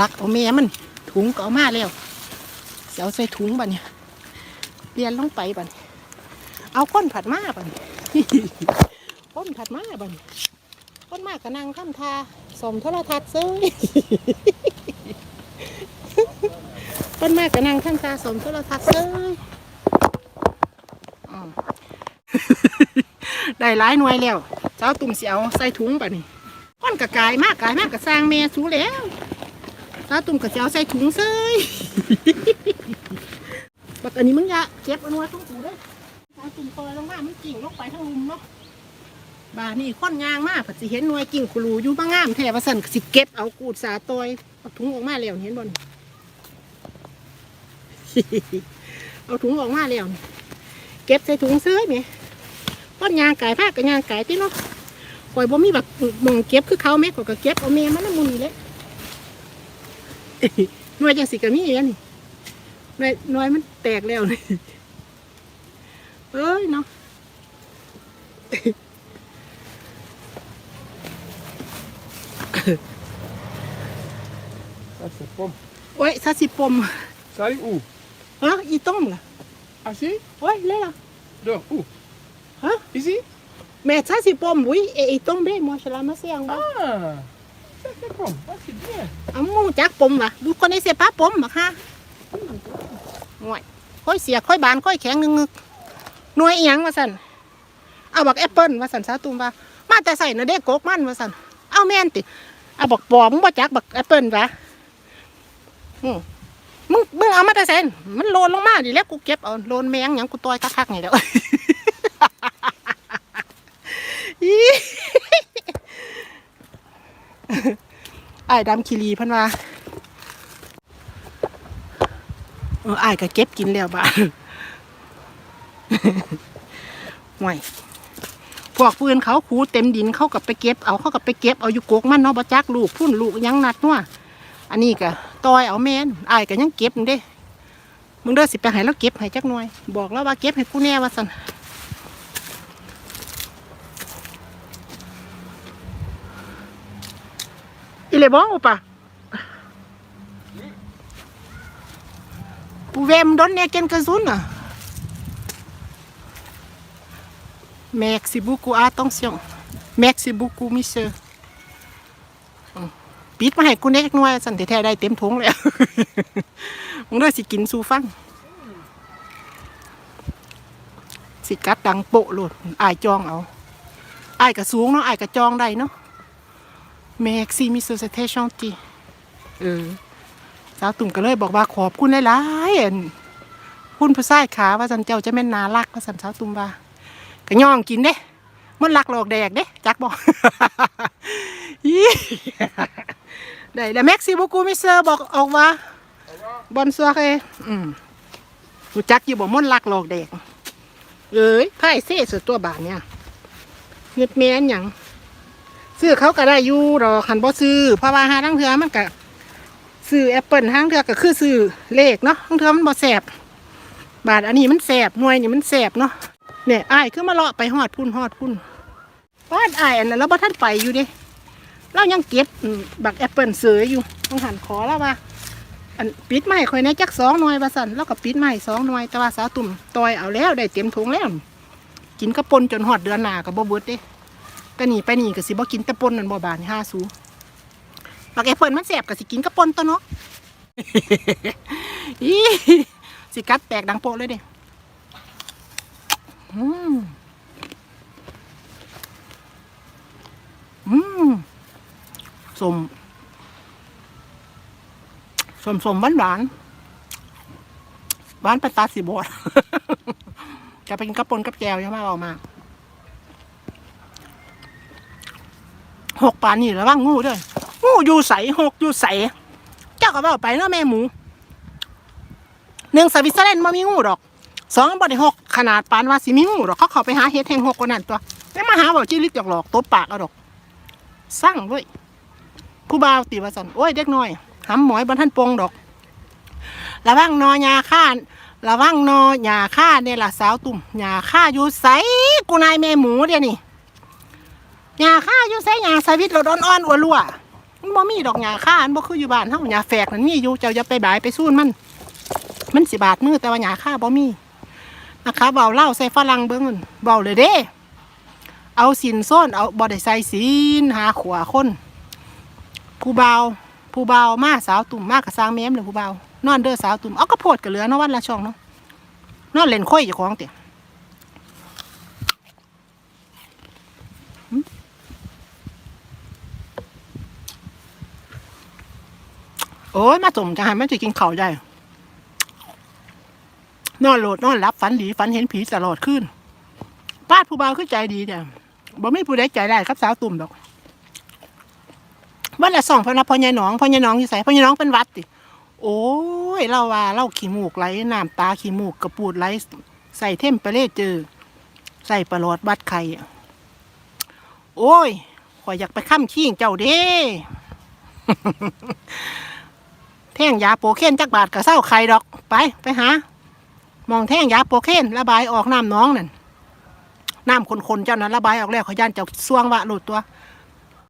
ลักเอาแม่มันถุงก็เอามาแล้วเสียวใส่ถุงบัดเนี่ยเปลี่ยนลงไปบัดนี้เอาก้นผัดมาบัดนี้ก้นผัดมาบัดนี้ก้นมากกะนั่งทำทาสมโทรทัศน์ซื้อก้นมากกะนั่งทำทาสมโทรทัศน์ซื้อได้หลายหน่วยแล้วเจ้าตุ่มเสียวใส่ถุงบัดนี้ก้นกะกายมากกายมากกะสร้างแม่สูแล้ว เจ้าตุ่มกะเสียวใส่ถุงเซ้ยบัดอันนี้มึงอย่าเก็บอาหน่วยของกูด้อเจ้าตุ่มปล่อยลงมามันกิ่งลงไปทั้งลุมเนาะบานี่ค้นยางมากผัดสิเห็นหน่วยกิ่งคุรูอยู่บ้างงามแท้ว่าสั่นสิเก็บเอากูดสาตอยเอาถุงออกมาแล้วเห็นบนเอาถุงออกมาแล้วเก็บใส่ถุงเซ้ยไหมต้นยางไก่ผ้ากับยางไก่ที่เนาะข่อยบ่มีแบบมองเก็บคือเขาแม่ข่อยก็เก็บเอาแม่มันน้ำมูนี่แหละ หน่วยจังสิก็มีอยู่นี่หน่วยหน่วยมันแตกแล้วนี่เอ้ยเนาะ Ça, c'est pomme. โอ้ยซาสิปม Ça allait où ฮะอีต้มล่ะ Ah si โอ้ยเลยล่ะ Dehors, où Hein Ici แม่ซาสิปมอุ้ยเออีต้มเบ้มอชลามาเสียงบ่ Ah เอาหมูจักปมวะบุคนในเสียป้าปมบักฮะห่วยค่อยเสียค่อยบานค่อยแข็งงึกหน่วยเอียงวะสันเอาบักแอปเปิ้ลวะสันสาตุมว่ามาแต่ใส่นะเด็กโกกมันวะสันเอาแม่นติเอาบักปอมึงบ่จักบักแอปเปิ้ลวะมึงมึงเอามาแต่ใส่มันโลนลงมาดิแล้วกูเก็บเอาโลนแมงหยังกูต่อยคักๆนี่แหล้วอีไอ้ายดำคีรีเพันว่าเออไอ้ายก็เก็บกินแล้วบ้าห่วยพวกปืนเขาขูเต็มดินเขากับไปเก็บเอาเขากับไปเก็บเอาอยู่กกมันเนาะบ่จักลูกพุ่นลูกยังนัดนัวอันนี้ก็ตอยเอาแม่นไอ้ายก็ยังเก็บอยู่เด้มึงเด้อสิไปให้แล้วเก็บให้จักหน่วย บอกแล้วว่าเก็บให้กูแน่ว่าสัน Il est bon ou pas Pouvez me donner quelques-unes Merci beaucoup, attention. Merci beaucoup, monsieur. อืมปิดมาให้กูเน็กหน่วยสันแท้ๆได้เต็มถุงแล้วมึงเด้สิกินสูฟัง สิกัดดังโปะโลดอายจองเอาอายกระสูงเนาะอายกระจองได้เนาะ Merci, Monsieur, c'était gentil. เออสาวตุ่มก็เลยบอกว่าขอบคุณหลายๆอั่นคุณผู้ชายขาว่าสันเจ้าจะแม่นนารักว่าสันสาวตุ่มว่าก็ย่องกินเด้มันรักหลอกแดกเด้จักบอกอีได้แล้วแม็กซี่บุกูมิเซอร์บอกออกว่าบอนซัวเคอืมรู้จักอยู่บอกมันรักหลอกแดกเอ้ยไพ่เซ่สุดตัวบาทเนี่ยเงือดแม่นหยัง ซื้อเขาก็ได้อยู่ดอกคันบ่ซื้อเพราะว่าหาทั้งเทือมันก็ซื้อแอปเปิลทั้งเทือก็คือซื้อเลขเนาะทั้งเทือมันบ่แสบบาทอันนี้มันแสบหน่วยนี่มันแสบเนาะเนี่ยอ้ายคือมาเลาะไปฮอดพุ่นฮอดพุ่นบ้านอ้ายอันนั้นแล้วบ่ทันไปอยู่เด้เรายังเก็บบักแอปเปิลเสืออยู่ต้องหันขอแล้วว่าอันปิดไม้ข่อยในจักสองหน่วยว่าสันแล้วก็ปิดไม้สองหน่วยแต่ว่าสาวตุ่มตอยเอาแล้วได้เต็มถุงแล้ว กินกระปนจนฮอดเดือนหนาก็บ่เบิดเด้ ก็หนีไปหนีก็สิบ่กินแต่ปนนั่นบ่บานห้าสูบักแอปเปิลมันแสบก็สิกินกระปนตัวเนาะอีสิกัดแตกดังโปะเลยเด้อืมอืมสมสมสมหวานหวานหวานไปตาสีบอดจะเป็นกระปนกับแจวใช่ไหมเอามา หกปานนี่ระวังงูด้วยงูอยู่ใสหกอยู่ใส เจ้าก็บอกไปเนาะแม่หมูหนึ่งสวิตเซอร์แลนด์มันมีงูดอกสองบไดหกขนาดปานว่าสิมีงูดอกเขาเข้าไปหาเห็ดแห่งหกกว่านั้นตัวแล้วมาหาบอกจิลิกหยอกหลอกตบปากเอาดอกสร้างด้วยผู้บ่าวตีว่าสันโอ้ยเด็กน้อยหำหมอยบนท่านปงดอก ระวังนอยาข้าระวังนอยาข้าเนี่ยล่ะสาวตุ่มยาข้าอยู่ใสกูนายแม่หมูเดี๋ยวนี้ หญ้าข้าอยู่ใส่หญ้าสวิตรถอ่อนอัวรั่วมันบ่มีดอกหญ้าค่าอันบ่คืออยู่บ้านเฮาหญ้าแฝกนั่นมีอยู่เจ้าอย่าไปบายไปสู้มัน มันสิบาดมือแต่ว่าหญ้าค่าบ่มีนะคะเบาเล่าใส่ฝรั่งเบิ่งเบาเลยเด้ เอาสินส้นเอาบ่ได้ใส่สินหาขวาคน ผู้เบาผู้เบามาสาวตุ่มมากกับสร้างแม้มเลยผู้เบานอนเด้อสาวตุ่มเอาก็โพดกันเหลือเนาะวันละช่องเนาะนอนเล่นค่อยอยู่ของเตี่ย โอ้ยมาตุ่มจะให้มันจะกินเข้าได้นอนโหลดนอนหลับฝันดีฝันเห็นผีตลอดขึ้นป้าผู้เบาวคือใจดีเดี่ยบ่ไมีผู้ใดใจได้ครับสาวตุ่มดอกวันละสองพนับพ่อใหญ่หนองพ่อใหญ่หนองอยู่ใส่พ่อใหญ่หนองเป็นวัดติโอ้ยเราว่าเราขี้มูกไหลน้ำตาขี้มูกกระปูดไหลใส่เทมไปเล่เจอ ใส่ประหลอดบัดไข่อะโอ้ยข่อยอยากไปค้ำขี้งเจ้าเด้ แท่งยาโปเคนจักบาทกะเศร้าไข่ดอกไปไปหามองแท่งยาโปเคนระบายออกน้ำน้องนั่นน้ำคนๆเจ้านั้นระบายออกแล้วขอยย่านจะส่วงวะหลุดตัว